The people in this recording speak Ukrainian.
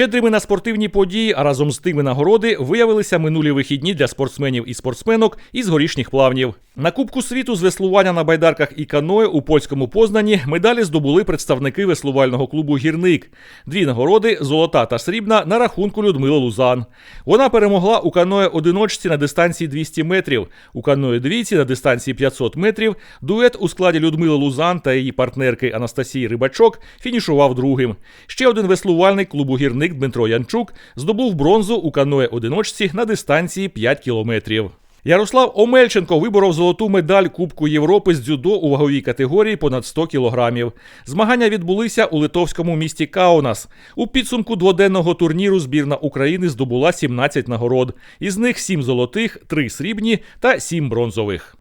Щедрими на спортивні події, а разом з тими нагороди виявилися минулі вихідні для спортсменів і спортсменок із горішніх плавнів. На Кубку світу з веслування на байдарках і каное у польському Познані медалі здобули представники веслувального клубу Гірник. Дві нагороди золота та срібна на рахунку Людмили Лузан. Вона перемогла у каное одиночці на дистанції 200 метрів, у каное двійці на дистанції 500 метрів. Дует у складі Людмили Лузан та її партнерки Анастасії Рибачок фінішував другим. Ще один веслувальник клубу Гірник Дмитро Янчук здобув бронзу у каное одиночці на дистанції 5 кілометрів. Ярослав Омельченко виборов золоту медаль Кубку Європи з дзюдо у ваговій категорії понад 100 кілограмів. Змагання відбулися у литовському місті Каунас. У підсумку дводенного турніру збірна України здобула 17 нагород. Із них 7 золотих, 3 срібні та 7 бронзових.